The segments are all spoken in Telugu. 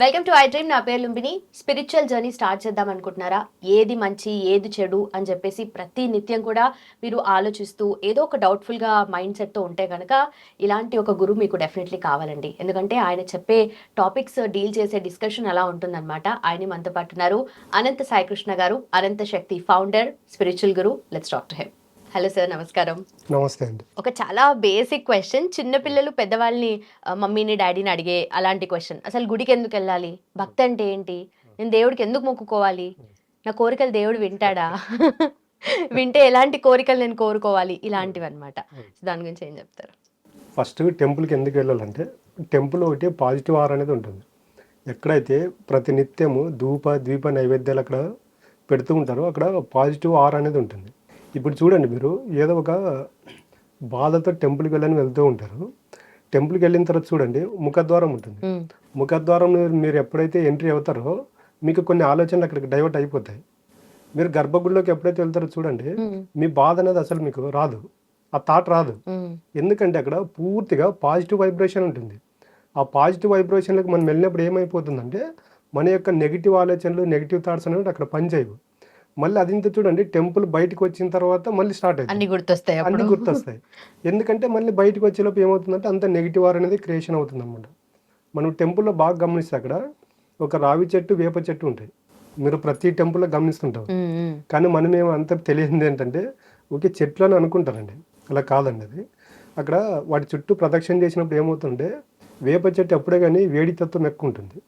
Welcome to iDream. నా పేరు లుంబిని. స్పిరిచువల్ జర్నీ స్టార్ట్ చేద్దాం అనుకుంటున్నారా? ఏది మంచి ఏది చెడు అని చెప్పేసి ప్రతి నిత్యం కూడా మీరు ఆలోచిస్తూ ఏదో ఒక డౌట్ఫుల్గా మైండ్ సెట్తో ఉంటే కనుక ఇలాంటి ఒక గురువు మీకు డెఫినెట్లీ కావాలండి. ఎందుకంటే ఆయన చెప్పే టాపిక్స్ డీల్ చేసే డిస్కషన్ అలా ఉంటుందన్నమాట. ఆయన మనతో పాటున్నారు Anantha Saikrishna garu Anantha Shakti founder spiritual guru let's talk to him. Hello sir నమస్కారం. నమస్తే అండి. ఒక చాలా బేసిక్ క్వశ్చన్ చిన్నపిల్లలు పెద్దవాళ్ళని మమ్మీని డాడీని అడిగే అలాంటి క్వశ్చన్ అసలు గుడికి ఎందుకు వెళ్ళాలి? భక్తి అంటే ఏంటి? నేను దేవుడికి ఎందుకు మొక్కుకోవాలి? నా కోరికలు దేవుడు వింటాడా? వింటే ఎలాంటి కోరికలు నేను కోరుకోవాలి? ఇలాంటివి అనమాట దాని గురించి ఏం చెప్తారు? ఫస్ట్ టెంపుల్కి ఎందుకు వెళ్ళాలంటే టెంపుల్ ఒకటి పాజిటివ్ ఆర్ అనేది ఉంటుంది. ఎక్కడైతే ప్రతి నిత్యము ధూప ద్వీప నైవేద్యాలు అక్కడ పెడుతూ ఉంటారో అక్కడ పాజిటివ్ ఆర్ అనేది ఉంటుంది. ఇప్పుడు చూడండి మీరు ఏదో ఒక బాధతో టెంపుల్కి వెళ్ళని వెళ్తూ ఉంటారు. టెంపుల్కి వెళ్ళిన తర్వాత చూడండి ముఖద్వారం ఉంటుంది. ముఖద్వారం మీరు ఎప్పుడైతే ఎంట్రీ అవుతారో మీకు కొన్ని ఆలోచనలు అక్కడికి డైవర్ట్ అయిపోతాయి. మీరు గర్భగుడిలోకి ఎప్పుడైతే వెళ్తారో చూడండి మీ బాధ అనేది అసలు మీకు రాదు. ఆ థాట్ రాదు. ఎందుకంటే అక్కడ పూర్తిగా పాజిటివ్ వైబ్రేషన్ ఉంటుంది. ఆ పాజిటివ్ వైబ్రేషన్లకు మనం వెళ్ళినప్పుడు ఏమైపోతుందంటే మన యొక్క నెగిటివ్ ఆలోచనలు నెగిటివ్ థాట్స్ అనేవి అక్కడ పనిచేయవు. మళ్ళీ అది ఇంత చూడండి టెంపుల్ బయటకు వచ్చిన తర్వాత మళ్ళీ స్టార్ట్ అవుతుంది. అన్ని గుర్తొస్తాయి అన్ని గుర్తొస్తాయి. ఎందుకంటే మళ్ళీ బయటకు వచ్చేలోపు ఏమవుతుందంటే అంత నెగిటివ్ ఆర్ అనేది క్రియేషన్ అవుతుంది అనమాట మనం టెంపుల్లో బాగా గమనిస్తే అక్కడ ఒక రావి చెట్టు వేప చెట్టు ఉంటాయి. మీరు ప్రతి టెంపుల్లో గమనిస్తుంటారు. కానీ మనం ఏమో అంత తెలియంది ఏంటంటే ఓకే చెట్లు అని అనుకుంటారండి. అలా కాదండి అది. అక్కడ వాటి చుట్టూ ప్రదక్షిణ చేసినప్పుడు ఏమవుతుంటే వేప చెట్టు ఎప్పుడే కానీ వేడి తత్వం ఎక్కువ ఉంటుంది.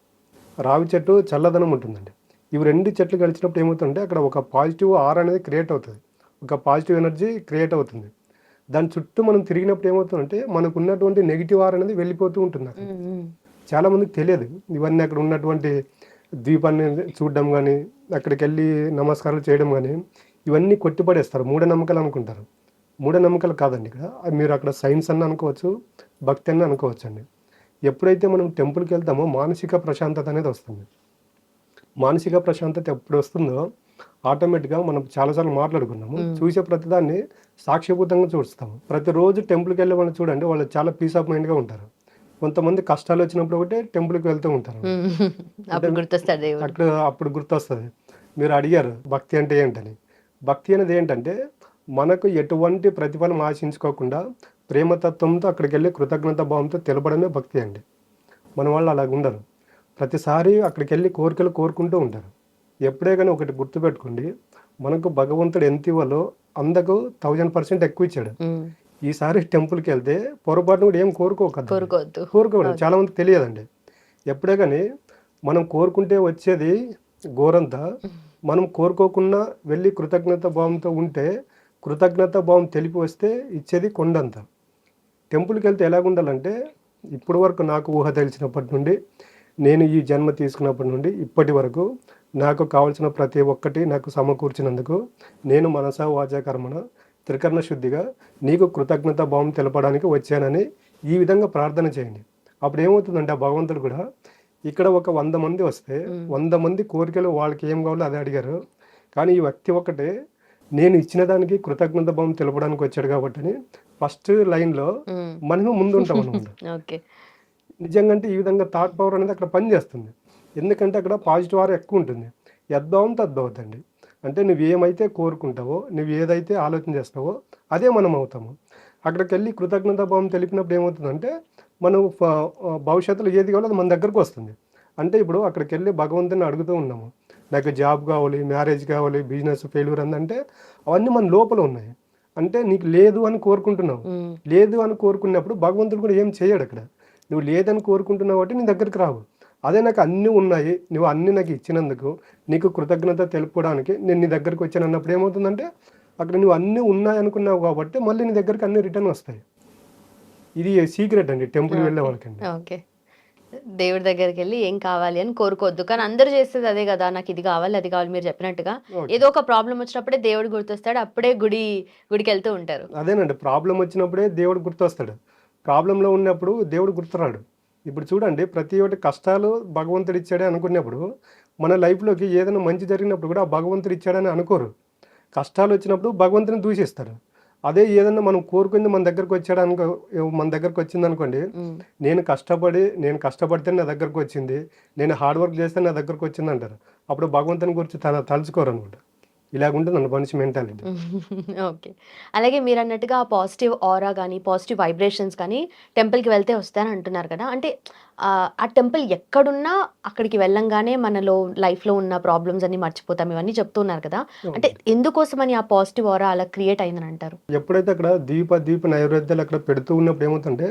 రావి చెట్టు చల్లదనం ఉంటుందండి. ఇవి రెండు చెట్లు కలిసినప్పుడు ఏమవుతుందంటే అక్కడ ఒక పాజిటివ్ ఆర్ అనేది క్రియేట్ అవుతుంది. ఒక పాజిటివ్ ఎనర్జీ క్రియేట్ అవుతుంది. దాని చుట్టూ మనం తిరిగినప్పుడు ఏమవుతుందంటే మనకు ఉన్నటువంటి నెగిటివ్ ఆర్ అనేది వెళ్ళిపోతూ ఉంటుంది చాలా మందికి తెలియదు. ఇవన్నీ అక్కడ ఉన్నటువంటి ద్వీపాన్ని చూడడం కానీ అక్కడికి వెళ్ళి నమస్కారాలు చేయడం కానీ ఇవన్నీ కొట్టిపడేస్తారు. మూఢనమ్మకాలు అనుకుంటారు. మూఢనమ్మకాలు కాదండి ఇక్కడ. మీరు అక్కడ సైన్స్ అన్న అనుకోవచ్చు భక్తి అన్న అనుకోవచ్చు అండి ఎప్పుడైతే మనం టెంపుల్కి వెళ్తామో మానసిక ప్రశాంతత అనేది వస్తుంది. మానసిక ప్రశాంతత ఎప్పుడు వస్తుందో ఆటోమేటిక్గా మనం చాలాసార్లు మాట్లాడుకున్నాము. చూసే ప్రతిదాన్ని సాక్ష్యభూతంగా చూస్తాము. ప్రతిరోజు టెంపుల్కి వెళ్ళే వాళ్ళు చూడండి వాళ్ళు చాలా పీస్ ఆఫ్ మైండ్గా ఉంటారు. కొంతమంది కష్టాలు వచ్చినప్పుడు ఒకటే టెంపుల్కి వెళ్తూ ఉంటారు. అక్కడ అప్పుడు గుర్తొస్తుంది. మీరు అడిగారు భక్తి అంటే ఏంటని? భక్తి అనేది ఏంటంటే మనకు ఎటువంటి ప్రతిఫలం ఆశించుకోకుండా ప్రేమతత్వంతో అక్కడికి వెళ్ళి కృతజ్ఞత భావంతో తెలపడమే భక్తి అండి. మన వాళ్ళు అలాగ ఉండరు ప్రతిసారి అక్కడికి వెళ్ళి కోరికలు కోరుకుంటూ ఉంటారు. ఎప్పుడే కానీ ఒకటి గుర్తుపెట్టుకోండి మనకు భగవంతుడు ఎంత ఇవ్వాలో అందకు థౌజండ్ పర్సెంట్ ఎక్కువ ఇచ్చాడు. ఈసారి టెంపుల్కి వెళ్తే పొరపాటున కూడా ఏం కోరుకోకద్దు కోరుకోవద్దు. చాలా మందికి తెలియదండి. ఎప్పుడే కానీ మనం కోరుకుంటే వచ్చేది గోరంతా మనం కోరుకోకుండా వెళ్ళి కృతజ్ఞత భావంతో ఉంటే కృతజ్ఞత భావం తెలిపి వస్తే ఇచ్చేది కొండంత. టెంపుల్కి వెళ్తే ఎలాగ ఉండాలంటే ఇప్పటి వరకు నాకు ఊహ తెలిసినప్పటి నుండి నేను ఈ జన్మ తీసుకున్నప్పటి నుండి ఇప్పటి వరకు నాకు కావాల్సిన ప్రతి ఒక్కటి నాకు సమకూర్చినందుకు నేను మనస వాచా కర్మణ త్రికరణ శుద్ధిగా నీకు కృతజ్ఞత భావం తెలపడానికి వచ్చానని ఈ విధంగా ప్రార్థన చేయండి. అప్పుడు ఏమవుతుందంటే ఆ భగవంతుడు కూడా ఇక్కడ ఒక వంద మంది వస్తే వంద మంది కోరికలు వాళ్ళకి ఏం కావాలో అదే అడిగారు. కానీ ఈ వ్యక్తి ఒక్కటే నేను ఇచ్చిన దానికి కృతజ్ఞత భావం తెలపడానికి వచ్చాడు కాబట్టి ఫస్ట్ లైన్లో మనమే ముందు ఉంటాం అనమాట నిజంగా అంటే ఈ విధంగా థాట్ పవర్ అనేది అక్కడ పనిచేస్తుంది. ఎందుకంటే అక్కడ పాజిటివ్ ఆర్ ఎక్కువ ఉంటుంది. యద్భావం తద్భవతండి అంటే నువ్వు ఏమైతే కోరుకుంటావో నువ్వు ఏదైతే ఆలోచన చేస్తావో అదే మనం అవుతాము. అక్కడికి వెళ్ళి కృతజ్ఞత భావం తెలిపినప్పుడు ఏమవుతుందంటే మనం భవిష్యత్తులో ఏది కావాలో అది మన దగ్గరకు వస్తుంది. అంటే ఇప్పుడు అక్కడికి వెళ్ళి భగవంతుని అడుగుతూ ఉన్నాము. నాకు జాబ్ కావాలి మ్యారేజ్ కావాలి బిజినెస్ ఫెయిల్యూర్ అందంటే అవన్నీ మన లోపల ఉన్నాయి. అంటే నీకు లేదు అని కోరుకుంటున్నావు. లేదు అని కోరుకున్నప్పుడు భగవంతుడు కూడా ఏం చేయడు అక్కడ. నువ్వు లేదని కోరుకుంటున్నావు కాబట్టి నీ దగ్గరికి రావు. అదే నాకు అన్నీ ఉన్నాయి. నువ్వు అన్నీ నాకు ఇచ్చినందుకు నీకు కృతజ్ఞత తెలుపుకోవడానికి నేను నీ దగ్గరికి వచ్చాను అన్నప్పుడు ఏమవుతుందంటే అక్కడ నువ్వు అన్నీ ఉన్నాయి అనుకున్నావు కాబట్టి మళ్ళీ నీ దగ్గరికి అన్ని రిటర్న్ వస్తాయి. ఇది సీక్రెట్ అండి టెంపుల్ వెళ్ళే వాళ్ళకండి. ఓకే. దేవుడి దగ్గరికి వెళ్ళి ఏం కావాలి అని కోరుకోవద్దు. కానీ అందరూ చేసేది అదే కదా నాకు ఇది కావాలి అది కావాలి మీరు చెప్పినట్టుగా. ఏదో ఒక ప్రాబ్లం వచ్చినప్పుడే దేవుడు గుర్తొస్తాడు అప్పుడే గుడి గుడికి వెళ్తూ ఉంటారు. అదేనండి ప్రాబ్లం వచ్చినప్పుడే దేవుడు గుర్తొస్తాడు. ప్రాబ్లంలో ఉన్నప్పుడు దేవుడు గుర్తురాడు. ఇప్పుడు చూడండి ప్రతి ఒక్కటి కష్టాలు భగవంతుడు ఇచ్చాడే అనుకున్నప్పుడు మన లైఫ్లోకి ఏదైనా మంచి జరిగినప్పుడు కూడా భగవంతుడు ఇచ్చాడని అనుకోరు. కష్టాలు వచ్చినప్పుడు భగవంతుని దూషిస్తారు. అదే ఏదన్నా మనం కోరుకుంది మన దగ్గరకు వచ్చాడనుకో మన దగ్గరకు వచ్చింది అనుకోండి నేను కష్టపడి నేను కష్టపడితే నా దగ్గరకు వచ్చింది నేను హార్డ్ వర్క్ చేస్తే నా దగ్గరకు వచ్చింది అంటారు. అప్పుడు భగవంతుని గురించి తల తలుచుకోరు అనమాట. ఇలాగుంటుంది అన్న మనిషి మెంటాలిటీ ఓకే. అలాగే మీరు అన్నట్టుగా పాజిటివ్ ఆరా కానీ పాజిటివ్ వైబ్రేషన్స్ కానీ టెంపుల్కి వెళ్తే వస్తాయని అంటున్నారు కదా. అంటే ఆ, ఆ టెంపుల్ ఎక్కడున్నా అక్కడికి వెళ్ళంగానే మనలో లైఫ్లో ఉన్న ప్రాబ్లమ్స్ అన్ని మర్చిపోతాం ఇవన్నీ చెప్తున్నారు కదా. అంటే ఎందుకోసమని ఆ పాజిటివ్ ఆరా అలా క్రియేట్ అయిందని అంటారు? ఎప్పుడైతే అక్కడ దీప దీప నైవేద్యాలు అక్కడ పెడుతూ ఉన్నప్పుడు ఏమవుతుందంటే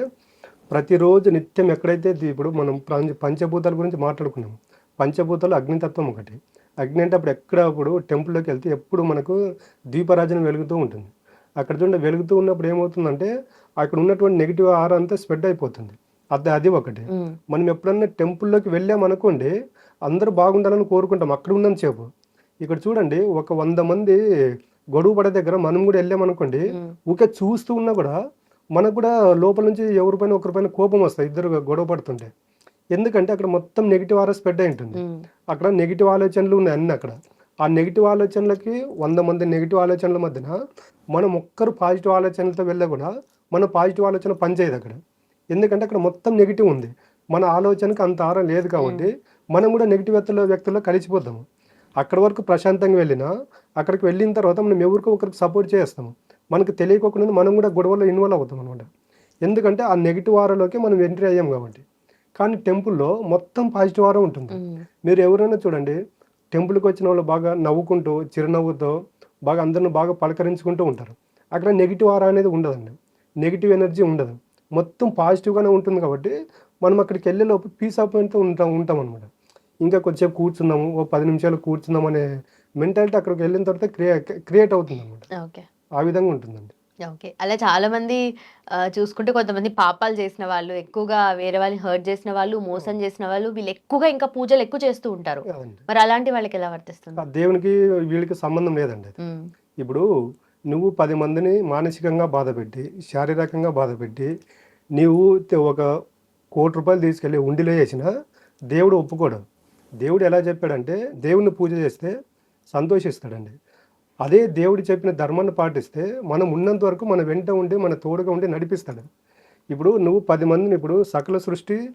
ప్రతిరోజు నిత్యం ఎక్కడైతే దీపుడు మనం పంచ పంచభూతాల గురించి మాట్లాడుకున్నాం పంచభూతాలు అగ్నితత్వం ఒకటి. అగ్ని అంటే అప్పుడు ఎక్కడ అప్పుడు టెంపుల్లోకి వెళ్తే ఎప్పుడు మనకు దీపరాజన వెలుగుతూ ఉంటుంది. అక్కడ చూడండి వెలుగుతూ ఉన్నప్పుడు ఏమవుతుందంటే అక్కడ ఉన్నటువంటి నెగిటివ్ ఆర అంతా స్ప్రెడ్ అయిపోతుంది. అది అది ఒకటి. మనం ఎప్పుడన్నా టెంపుల్లోకి వెళ్ళామనుకోండి అందరూ బాగుండాలని కోరుకుంటాం అక్కడ ఉన్నంత సేపు ఇక్కడ చూడండి ఒక వంద మంది గొడవ పడే దగ్గర మనం కూడా వెళ్ళామనుకోండి ఊకే చూస్తూ ఉన్నా కూడా మనకు కూడా లోపల నుంచి ఎవరిపైన ఒకరిపైన కోపం వస్తాయి ఇద్దరు గొడవ పడుతుంటే. ఎందుకంటే అక్కడ మొత్తం నెగిటివ్ ఆరా స్ప్రెడ్ అయి ఉంటుంది. అక్కడ నెగిటివ్ ఆలోచనలు ఉన్నాయి అన్ని అక్కడ. ఆ నెగిటివ్ ఆలోచనలకి వంద మంది నెగిటివ్ ఆలోచనల మధ్యన మనం ఒక్కరు పాజిటివ్ ఆలోచనలతో వెళ్ళా కూడా మన పాజిటివ్ ఆలోచన పనిచేయదు అక్కడ. ఎందుకంటే అక్కడ మొత్తం నెగిటివ్ ఉంది. మన ఆలోచనకి అంత ఆరం లేదు కాబట్టి మనం కూడా నెగిటివ్ వ్యక్తుల వ్యక్తుల్లో కలిసిపోతాము. అక్కడ వరకు ప్రశాంతంగా వెళ్ళినా అక్కడికి వెళ్ళిన తర్వాత మనం ఎవరికో ఒకరికి సపోర్ట్ చేస్తాము. మనకు తెలియకోకుండా మనం కూడా గొడవలో ఇన్వాల్వ్ అవుతాం అనమాట ఎందుకంటే ఆ నెగిటివ్ ఆరలోకి మనం ఎంట్రీ అయ్యాం కాబట్టి. కానీ టెంపుల్లో మొత్తం పాజిటివ్ ఆర ఉంటుంది మీరు ఎవరైనా చూడండి టెంపుల్కి వచ్చిన వాళ్ళు బాగా నవ్వుకుంటూ చిరునవ్వుతో బాగా అందరిని బాగా పలకరించుకుంటూ ఉంటారు. అక్కడ నెగిటివ్ ఆరా అనేది ఉండదండి. నెగిటివ్ ఎనర్జీ ఉండదు. మొత్తం పాజిటివ్గానే ఉంటుంది కాబట్టి మనం అక్కడికి వెళ్ళే లోపు పీస్ ఆఫ్ మైండ్తో ఉంటాం ఉంటాం అనమాట ఇంకా కొంచెంసేపు కూర్చుందాము ఓ పది నిమిషాలు కూర్చుందాం అనే మెంటాలిటీ అక్కడికి వెళ్ళిన తర్వాత క్రియే క్రియేట్ అవుతుంది అనమాట ఆ విధంగా ఉంటుందండి. ఓకే. అలా చాలా మంది ఆ, చూసుకుంటే కొంతమంది పాపాలు చేసిన వాళ్ళు ఎక్కువగా వేరే వాళ్ళని హర్ట్ చేసిన వాళ్ళు మోసం చేసిన వాళ్ళు వీళ్ళు ఎక్కువగా ఇంకా పూజలు ఎక్కువ చేస్తూ ఉంటారు. మరి అలాంటి వాళ్ళకి ఎలా వర్తిస్తుంది? దేవునికి వీళ్ళకి సంబంధం లేదండి ఇప్పుడు నువ్వు పది మందిని మానసికంగా బాధపెట్టి శారీరకంగా బాధపెట్టి నీవు ఒక కోటి రూపాయలు తీసుకెళ్ళి ఉండిలో వేసినా దేవుడు ఒప్పుకోడు. దేవుడు ఎలా చెప్పాడంటే దేవుడిని పూజ చేస్తే సంతోషిస్తాడండి. అదే దేవుడు చెప్పిన ధర్మాన్ని పాటిస్తే మనం ఉన్నంత వరకు మన వెంట ఉండి మన తోడుగా ఉండి నడిపిస్తాడు. ఇప్పుడు నువ్వు పది మందిని ఇప్పుడు సకల సృష్టి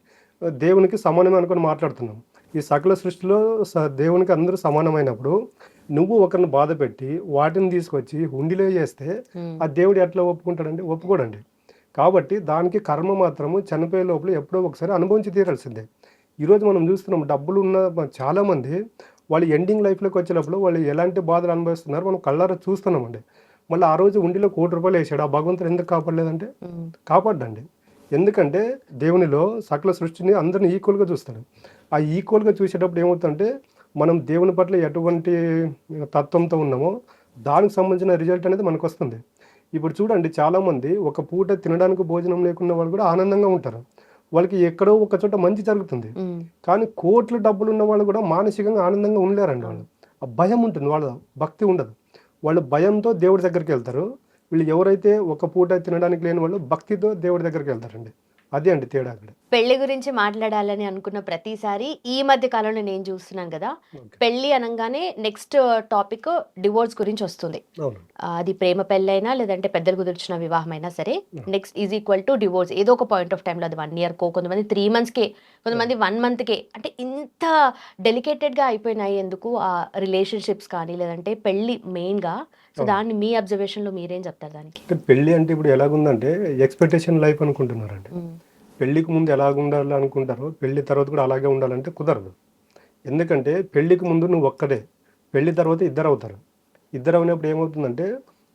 దేవునికి సమానమే అనుకొని మాట్లాడుతున్నాం. ఈ సకల సృష్టిలో స- దేవునికి అందరూ సమానమైనప్పుడు నువ్వు ఒకరిని బాధ పెట్టి వాటిని తీసుకొచ్చి హుండీలో చేస్తే ఆ దేవుడు ఎట్లా ఒప్పుకుంటాడండి? ఒప్పుకోడండి. కాబట్టి దానికి కర్మ మాత్రము చనిపోయే లోపల ఎప్పుడో ఒకసారి అనుభవించి తీరాల్సిందే. ఈరోజు మనం చూస్తున్నాం డబ్బులు ఉన్న చాలామంది వాళ్ళు ఎండింగ్ లైఫ్లోకి వచ్చేటప్పుడు వాళ్ళు ఎలాంటి బాధలు అనుభవిస్తున్నారు మనం కళ్ళారా చూస్తున్నామండి. మళ్ళీ ఆ రోజు ఉండిలో కోటి రూపాయలు వేసాడు. ఆ భగవంతుడు ఎందుకు కాపాడలేదంటే? ఉమ్, కాపాడ్డండి. ఎందుకంటే దేవునిలో సకల సృష్టిని అందరిని ఈక్వల్గా చూస్తాడు. ఆ ఈక్వల్గా చూసేటప్పుడు ఏమవుతుందంటే మనం దేవుని పట్ల ఎటువంటి తత్వంతో ఉన్నామో దానికి సంబంధించిన రిజల్ట్ అనేది మనకు వస్తుంది ఇప్పుడు చూడండి చాలామంది ఒక పూట తినడానికి భోజనం లేకున్న వాళ్ళు కూడా ఆనందంగా ఉంటారు. వాళ్ళకి ఎక్కడో ఒక చోట మంచి జరుగుతుంది. కానీ కోట్ల డబ్బులు ఉన్న వాళ్ళు కూడా మానసికంగా ఆనందంగా ఉండలేరండి వాళ్ళు. ఆ భయం ఉంటుంది వాళ్ళ భక్తి ఉండదు. వాళ్ళు భయంతో దేవుడి దగ్గరికి వెళ్తారు. వీళ్ళు ఎవరైతే ఒక పూట తినడానికి లేని వాళ్ళు భక్తితో దేవుడి దగ్గరికి వెళ్తారండి. అదే అండి తేడా అక్కడ పెళ్ళి గురించి మాట్లాడాలని అనుకున్న ప్రతిసారి ఈ మధ్య కాలంలో నేను చూస్తున్నాను కదా. పెళ్ళి అనగానే నెక్స్ట్ టాపిక్ డివోర్స్ గురించి వస్తుంది. అది ప్రేమ పెళ్ళైనా లేదంటే పెద్దలు కుదిర్చిన వివాహమైనా సరే next is equal to divorce. ఏదో ఒక పాయింట్ ఆఫ్ టైంలో అది వన్ ఇయర్ కో కొంతమంది త్రీ మంత్స్కే కొంతమంది వన్ మంత్కే. అంటే ఇంత డెలికేటెడ్గా అయిపోయినాయి ఎందుకు? ఆ రిలేషన్షిప్స్ కానీ లేదంటే పెళ్ళి మెయిన్గా సో దాన్ని మీ అబ్జర్వేషన్లో మీరేం చెప్తారు దానికి? పెళ్ళి అంటే ఇప్పుడు ఎలాగుందంటే ఎక్స్పెక్టేషన్ లైఫ్ అనుకుంటున్నారండి. ఉమ్, పెళ్ళికి ముందు ఎలాగ ఉండాలి అనుకుంటారో పెళ్ళి తర్వాత కూడా అలాగే ఉండాలంటే కుదరదు. ఎందుకంటే పెళ్ళికి ముందు నువ్వు ఒక్కడే పెళ్ళి తర్వాత ఇద్దరు అవుతారు. ఇద్దరు అయినప్పుడు ఏమవుతుందంటే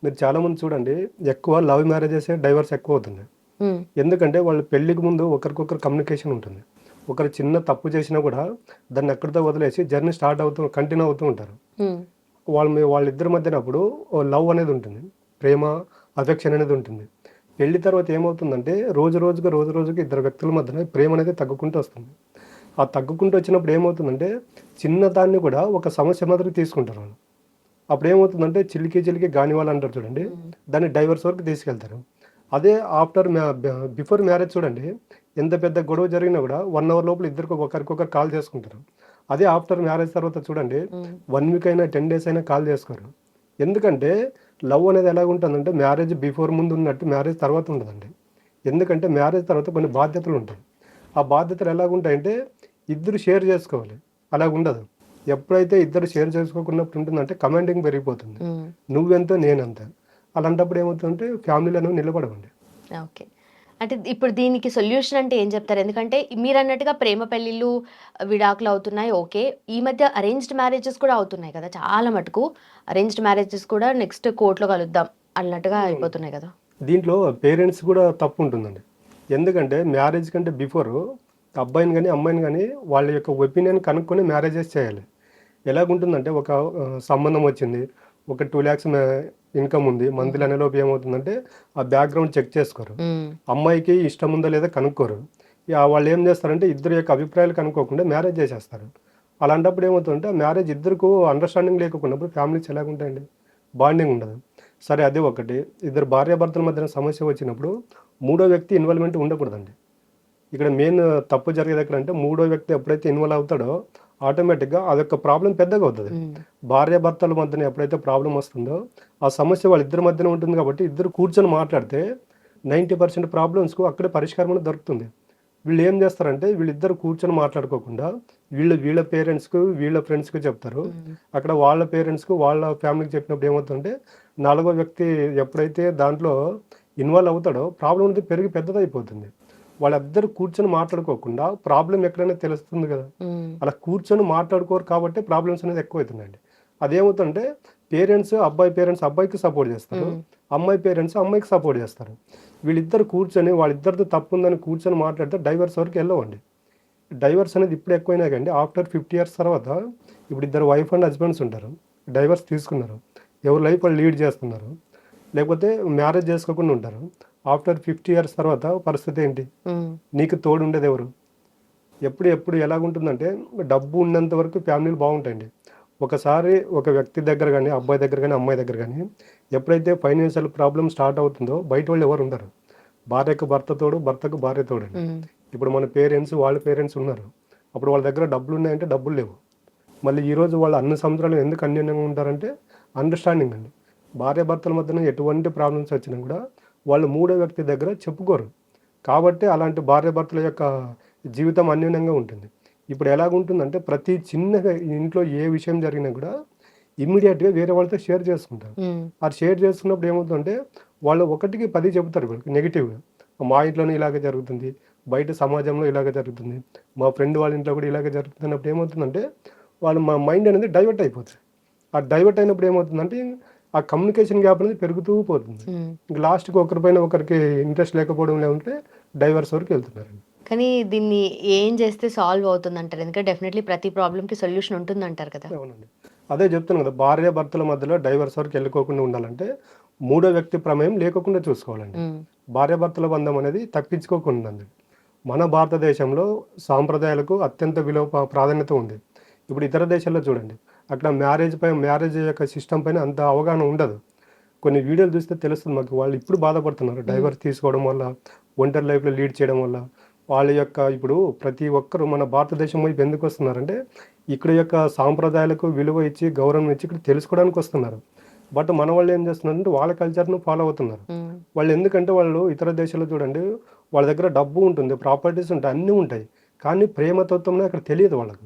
మీరు చాలామంది చూడండి ఎక్కువ లవ్ మ్యారేజెస్ డైవర్స్ ఎక్కువ అవుతుంది. ఎందుకంటే వాళ్ళు పెళ్ళికి ముందు ఒకరికొకరు కమ్యూనికేషన్ ఉంటుంది. ఒకరు చిన్న తప్పు చేసినా కూడా దాన్ని ఎక్కడితో వదిలేసి జర్నీ స్టార్ట్ అవుతూ కంటిన్యూ అవుతూ ఉంటారు. వాళ్ళ మీ- వాళ్ళిద్దరి మధ్యనప్పుడు లవ్ అనేది ఉంటుంది. ప్రేమ అఫెక్షన్ అనేది ఉంటుంది. పెళ్ళి తర్వాత ఏమవుతుందంటే రోజు రోజుగా రోజు రోజుకి ఇద్దరు వ్యక్తుల మధ్యన ప్రేమ అనేది తగ్గుకుంటూ వస్తుంది. ఆ తగ్గుకుంటూ వచ్చినప్పుడు ఏమవుతుందంటే చిన్నదాన్ని కూడా ఒక సమస్య మాత్రం తీసుకుంటారు వాళ్ళు. అప్పుడు ఏమవుతుందంటే చిలికి చిలికి గాని వాళ్ళు అంటారు చూడండి దాన్ని డైవర్స్ వరకు తీసుకెళ్తారు. అదే ఆఫ్టర్ బిఫోర్ మ్యారేజ్ చూడండి ఎంత పెద్ద గొడవ జరిగినా కూడా వన్ అవర్ లోపల ఇద్దరికి ఒకరికొకరు కాల్ చేసుకుంటారు. అదే ఆఫ్టర్ మ్యారేజ్ తర్వాత చూడండి వన్ వీక్ అయినా టెన్ డేస్ అయినా కాల్ చేసుకోరు. ఎందుకంటే లవ్ అనేది ఎలా ఉంటుందంటే మ్యారేజ్ బిఫోర్ ముందు ఉన్నట్టు మ్యారేజ్ తర్వాత ఉండదండి. ఎందుకంటే మ్యారేజ్ తర్వాత కొన్ని బాధ్యతలు ఉంటాయి. ఆ బాధ్యతలు ఎలా ఉంటాయంటే ఇద్దరు షేర్ చేసుకోవాలి. అలా ఉండదు ఎప్పుడైతే ఇద్దరు షేర్ చేసుకోకున్నప్పుడు ఉంటుందంటే కమాండింగ్ పెరిగిపోతుంది. నువ్వెంతో నేనంత. అలాంటప్పుడు ఏమవుతుందంటే ఫ్యామిలీలు అనేవి నిలబడవండి. ఓకే. అంటే ఇప్పుడు దీనికి సొల్యూషన్ అంటే ఏం చెప్తారు? ఎందుకంటే మీరు అన్నట్టుగా ప్రేమ పెళ్ళిళ్ళు విడాకులు అవుతున్నాయి ఓకే. ఈ మధ్య అరేంజ్డ్ మ్యారేజెస్ కూడా అవుతున్నాయి కదా చాలా మటుకు. అరేంజ్డ్ మ్యారేజెస్ కూడా నెక్స్ట్ కోర్టులో కలుద్దాం అన్నట్టుగా అయిపోతున్నాయి కదా. దీంట్లో పేరెంట్స్ కూడా తప్పు ఉంటుందండి ఎందుకంటే మ్యారేజ్ కంటే బిఫోర్ అబ్బాయిని కానీ అమ్మాయిని కానీ వాళ్ళ యొక్క ఒపీనియన్ కనుక్కొని మ్యారేజెస్ చేయాలి. ఎలాగుంటుందంటే ఒక సంబంధం వచ్చింది ఒక టూ ల్యాక్స్ ఇన్కమ్ ఉంది. మంత్లీ అనేలోపు ఏమవుతుందంటే ఆ బ్యాక్గ్రౌండ్ చెక్ చేసుకోరు. అమ్మాయికి ఇష్టం ఉందో లేదో కనుక్కోరు. వాళ్ళు ఏం చేస్తారంటే ఇద్దరు యొక్క అభిప్రాయాలు కనుక్కోకుండా మ్యారేజ్ చేసేస్తారు. అలాంటప్పుడు ఏమవుతుందంటే మ్యారేజ్ ఇద్దరికి అండర్స్టాండింగ్ లేకున్నప్పుడు ఫ్యామిలీస్ ఎలాగుంటాయండి? బాండింగ్ ఉండదు. సరే అదే ఒకటి. ఇద్దరు భార్యాభర్తల మధ్యన సమస్య వచ్చినప్పుడు మూడో వ్యక్తి ఇన్వాల్వ్మెంట్ ఉండకూడదండి. ఇక్కడ మెయిన్ తప్పు జరిగేది ఎక్కడ అంటే మూడో వ్యక్తి ఎప్పుడైతే ఇన్వాల్వ్ అవుతాడో ఆటోమేటిక్గా అదొక ప్రాబ్లం పెద్దగా అవుతుంది. భార్యాభర్తల మధ్యన ఎప్పుడైతే ప్రాబ్లం వస్తుందో ఆ సమస్య వాళ్ళిద్దరి మధ్యన ఉంటుంది కాబట్టి ఇద్దరు కూర్చొని మాట్లాడితే నైంటీ పర్సెంట్ ప్రాబ్లమ్స్కు అక్కడే పరిష్కారం అనేది దొరుకుతుంది. వీళ్ళు ఏం చేస్తారంటే వీళ్ళిద్దరు కూర్చొని మాట్లాడుకోకుండా వీళ్ళు వీళ్ళ పేరెంట్స్కు వీళ్ళ ఫ్రెండ్స్కి చెప్తారు. అక్కడ వాళ్ళ పేరెంట్స్కు వాళ్ళ ఫ్యామిలీకి చెప్పినప్పుడు ఏమవుతుందంటే నాలుగో వ్యక్తి ఎప్పుడైతే దాంట్లో ఇన్వాల్వ్ అవుతాడో ప్రాబ్లం అనేది పెరిగి పెద్దదైపోతుంది. వాళ్ళిద్దరు కూర్చొని మాట్లాడుకోకుండా ప్రాబ్లం ఎక్కడైనా తెలుస్తుంది కదా. అలా కూర్చొని మాట్లాడుకోరు కాబట్టి ప్రాబ్లమ్స్ అనేది ఎక్కువ అవుతుందండి అదేమవుతుందంటే పేరెంట్స్ అబ్బాయి పేరెంట్స్ అబ్బాయికి సపోర్ట్ చేస్తారు. మ్మ్. అమ్మాయి పేరెంట్స్ అమ్మాయికి సపోర్ట్ చేస్తారు. వీళ్ళిద్దరు కూర్చొని వాళ్ళిద్దరితో తప్పు ఉందని కూర్చొని మాట్లాడితే డైవర్స్ వరకు వెళ్ళవండి. డైవర్స్ అనేది ఇప్పుడు ఎక్కువైనా కానీ ఆఫ్టర్ ఫిఫ్టీ ఇయర్స్ తర్వాత ఇప్పుడు ఇద్దరు వైఫ్ అండ్ హస్బెండ్స్ ఉంటారు. డైవర్స్ తీసుకున్నారు. ఎవరు లైఫ్ వాళ్ళు లీడ్ చేస్తున్నారు. లేకపోతే మ్యారేజ్ చేసుకోకుండా ఉంటారు. ఆఫ్టర్ ఫిఫ్టీ ఇయర్స్ తర్వాత పరిస్థితి ఏంటి? నీకు తోడు ఉండేది ఎవరు? ఎప్పుడు ఎప్పుడు ఎలాగుంటుందంటే డబ్బు ఉన్నంత వరకు ఫ్యామిలీలు బాగుంటాయండి. ఒకసారి ఒక వ్యక్తి దగ్గర కానీ అబ్బాయి దగ్గర కానీ అమ్మాయి దగ్గర కానీ ఎప్పుడైతే ఫైనాన్షియల్ ప్రాబ్లమ్ స్టార్ట్ అవుతుందో బయట వాళ్ళు ఎవరు ఉండరు. భార్యకు భర్త తోడు భర్తకు భార్య తోడు ఇప్పుడు మన పేరెంట్స్ వాళ్ళ పేరెంట్స్ ఉన్నారు. అప్పుడు వాళ్ళ దగ్గర డబ్బులు ఉన్నాయంటే డబ్బులు లేవు. మళ్ళీ ఈరోజు వాళ్ళు అన్ని సంవత్సరాలు ఎందుకు అన్యోన్యంగా ఉంటారంటే అండర్స్టాండింగ్ అండి. భార్య భర్తల మధ్యన ఎటువంటి ప్రాబ్లమ్స్ వచ్చినా కూడా వాళ్ళు మూడో వ్యక్తి దగ్గర చెప్పుకోరు. కాబట్టి అలాంటి భార్య భర్తల యొక్క జీవితం అన్యోన్యంగా ఉంటుంది. ఇప్పుడు ఎలాగుంటుందంటే ప్రతి చిన్నగా ఇంట్లో ఏ విషయం జరిగినా కూడా ఇమ్మీడియట్గా వేరే వాళ్ళతో షేర్ చేసుకుంటారు. అది షేర్ చేసుకున్నప్పుడు ఏమవుతుందంటే వాళ్ళు ఒకటికి పది చెబుతారు వీళ్ళకి నెగిటివ్గా. మా ఇంట్లోనే ఇలాగే జరుగుతుంది బయట సమాజంలో ఇలాగే జరుగుతుంది మా ఫ్రెండ్ వాళ్ళ ఇంట్లో కూడా ఇలాగే జరుగుతుంది అన్నప్పుడు ఏమవుతుందంటే వాళ్ళు మా మైండ్ అనేది డైవర్ట్ అయిపోతుంది. ఆ డైవర్ట్ అయినప్పుడు ఏమవుతుందంటే ఆ కమ్యూనికేషన్ గ్యాప్ అనేది పెరుగుతూ పోతుంది. ఇంక లాస్ట్కి ఒకరిపైన ఒకరికి ఇంట్రెస్ట్ లేకపోవడం లేకుంటే డైవర్స్ వరకు వెళ్తున్నారండి కానీ దీన్ని ఏం చేస్తే సాల్వ్ అవుతుంది అంటారు ఎందుకంటే డెఫినెట్లీ ప్రతి ప్రాబ్లమ్కి సొల్యూషన్ ఉంటుంది అంటారు కదా. అవునండి. అదే చెప్తున్నాను కదా భార్య భర్తల మధ్యలో డైవర్స్ వరకు వెళ్ళకోకుండా ఉండాలంటే మూడో వ్యక్తి ప్రమేయం లేకోకుండా చూసుకోవాలండి. ఉమ్, భార్యాభర్తల బంధం అనేది తప్పించుకోకుండాండి మన భారతదేశంలో సాంప్రదాయాలకు అత్యంత విలువ ప్రాధాన్యత ఉంది. ఇప్పుడు ఇతర దేశాల్లో చూడండి అక్కడ మ్యారేజ్ పై మ్యారేజ్ యొక్క సిస్టమ్ పైన అంత అవగాహన ఉండదు. కొన్ని వీడియోలు చూస్తే తెలుస్తుంది మాకు. వాళ్ళు ఇప్పుడు బాధపడుతున్నారు. డైవర్స్ తీసుకోవడం వల్ల ఒంటరి లైఫ్లో లీడ్ చేయడం వల్ల వాళ్ళ యొక్క ఇప్పుడు ప్రతి ఒక్కరు మన భారతదేశం వైపు ఎందుకు వస్తున్నారంటే ఇక్కడ యొక్క సాంప్రదాయాలకు విలువ ఇచ్చి గౌరవం ఇచ్చి ఇక్కడ తెలుసుకోవడానికి వస్తున్నారు. బట్ మన వాళ్ళు ఏం చేస్తున్నారంటే వాళ్ళ కల్చర్ను ఫాలో అవుతున్నారు. వాళ్ళు ఎందుకంటే వాళ్ళు ఇతర దేశాల్లో చూడండి వాళ్ళ దగ్గర డబ్బు ఉంటుంది ప్రాపర్టీస్ ఉంటాయి అన్నీ ఉంటాయి. కానీ ప్రేమతత్వం అక్కడ తెలియదు వాళ్ళకు.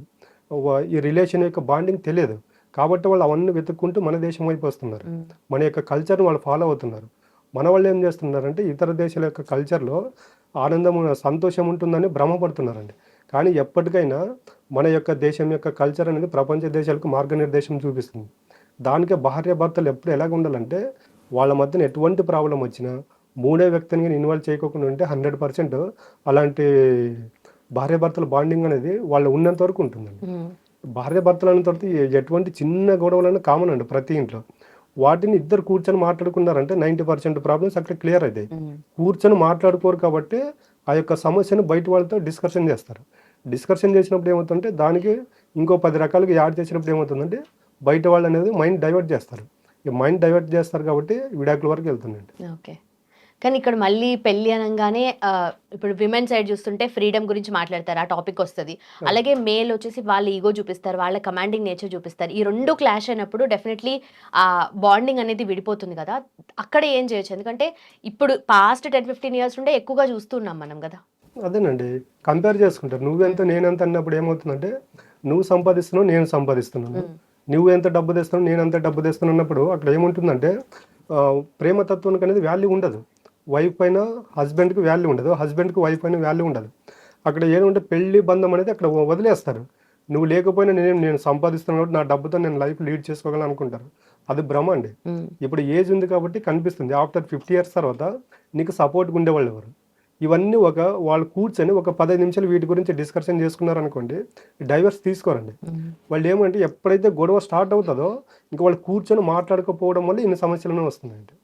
ఈ రిలేషన్ యొక్క బాండింగ్ తెలియదు. కాబట్టి వాళ్ళు అవన్నీ వెతుక్కుంటూ మన దేశం వైపు వస్తున్నారు. మన యొక్క కల్చర్ని వాళ్ళు ఫాలో అవుతున్నారు. మన వాళ్ళు ఏం చేస్తున్నారంటే ఇతర దేశాల యొక్క కల్చర్లో ఆనందం సంతోషం ఉంటుందని భ్రమపడుతున్నారండి. కానీ ఎప్పటికైనా మన యొక్క దేశం యొక్క కల్చర్ అనేది ప్రపంచ దేశాలకు మార్గనిర్దేశం చూపిస్తుంది. దానికే భార్య భర్తలు ఎప్పుడు ఎలాగ ఉండాలంటే వాళ్ళ మధ్యన ఎటువంటి ప్రాబ్లం వచ్చినా మూడే వ్యక్తిని ఇన్వాల్వ్ చేయకోకుండా ఉంటే హండ్రెడ్ పర్సెంట్ అలాంటి భార్య భర్తల బాండింగ్ అనేది వాళ్ళు ఉన్నంత వరకు ఉంటుందండి. ఉమ్, భార్య భర్తలు అన్న తర్వాత ఎటువంటి చిన్న గొడవలైనా కామన్ అండి ప్రతి ఇంట్లో. వాటిని ఇద్దరు కూర్చొని మాట్లాడుకున్నారంటే నైంటీ పర్సెంట్ ప్రాబ్లమ్స్ అక్కడ క్లియర్ అవుతాయి కూర్చొని మాట్లాడుకోరు కాబట్టి ఆ యొక్క సమస్యను బయట వాళ్ళతో డిస్కషన్ చేస్తారు. డిస్కషన్ చేసినప్పుడు ఏమవుతుందంటే దానికి ఇంకో పది రకాలుగా యాడ్ చేసినప్పుడు ఏమవుతుందంటే బయట వాళ్ళు అనేది మైండ్ డైవర్ట్ చేస్తారు. ఈ మైండ్ డైవర్ట్ చేస్తారు కాబట్టి విడాకుల వరకు వెళ్తుందండి. ఓకే. కానీ ఇక్కడ మళ్ళీ పెళ్ళి అనగానే ఇప్పుడు విమెన్ సైడ్ చూస్తుంటే ఫ్రీడమ్ గురించి మాట్లాడతారు ఆ టాపిక్ వస్తుంది. అలాగే మేల్ వచ్చేసి వాళ్ళ ఈగో చూపిస్తారు వాళ్ళ కమాండింగ్ నేచర్ చూపిస్తారు. ఈ రెండు క్లాష్ అయినప్పుడు డెఫినెట్లీ ఆ బాండింగ్ అనేది విడిపోతుంది కదా. అక్కడ ఏం చేయొచ్చు? ఎందుకంటే ఇప్పుడు పాస్ట్ టెన్ ఫిఫ్టీన్ ఇయర్స్ నుండే ఎక్కువగా చూస్తున్నాం మనం కదా. అదేనండి. కంపేర్ చేసుకుంటారు. నువ్వెంత నేనెంత అన్నప్పుడు ఏమవుతుందంటే నువ్వు సంపాదిస్తున్నావు నేను సంపాదిస్తున్నాను. నువ్వు ఎంత డబ్బు తెస్తున్నావు నేను ఎంత డబ్బు తెస్తున్నాను అన్నప్పుడు అక్కడ ఏముంటుందంటే ప్రేమతత్వానికి అనేది వాల్యూ ఉండదు. వైఫ్ పైన హస్బెండ్కి వాల్యూ ఉండదు. హస్బెండ్కి వైఫ్ పైన వాల్యూ ఉండదు. అక్కడ ఏమంటే పెళ్ళి బంధం అనేది అక్కడ వదిలేస్తారు. నువ్వు లేకపోయినా నేను నేను సంపాదిస్తున్నాను కాబట్టి నా డబ్బుతో నేను లైఫ్ లీడ్ చేసుకోగలను అనుకుంటారు. అది భ్రమ అండి. ఇప్పుడు ఏజ్ ఉంది కాబట్టి కనిపిస్తుంది. ఆఫ్టర్ ఫిఫ్టీ ఇయర్స్ తర్వాత నీకు సపోర్ట్గా ఉండేవాళ్ళు ఎవరు? ఇవన్నీ ఒక వాళ్ళు కూర్చొని ఒక పదహైదు నిమిషాలు వీటి గురించి డిస్కషన్ చేసుకున్నారు అనుకోండి డైవర్స్ తీసుకోరండి. వాళ్ళు ఏమంటే ఎప్పుడైతే గొడవ స్టార్ట్ అవుతుందో ఇంకా వాళ్ళు కూర్చొని మాట్లాడకపోవడం వల్ల ఇన్ని సమస్యలను వస్తున్నాయండి.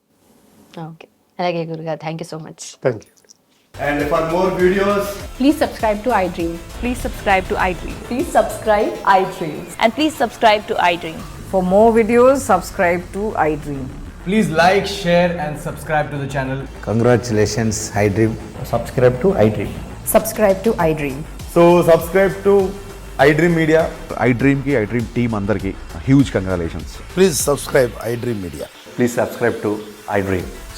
ఓకే. అలాగే గురుగారు thank you so much thank you And for more videos, Please subscribe to iDream. Please subscribe to iDream. Please subscribe iDreams. And please subscribe to iDream. For more videos, subscribe to iDream. please like, share, and subscribe to the channel. Congratulations, iDream. subscribe to iDream. Subscribe to iDream. So, subscribe to iDream Media. I డ్రీమ్కి I dream team అందరికీ huge congratulations Please subscribe iDream Media. Please subscribe to iDream.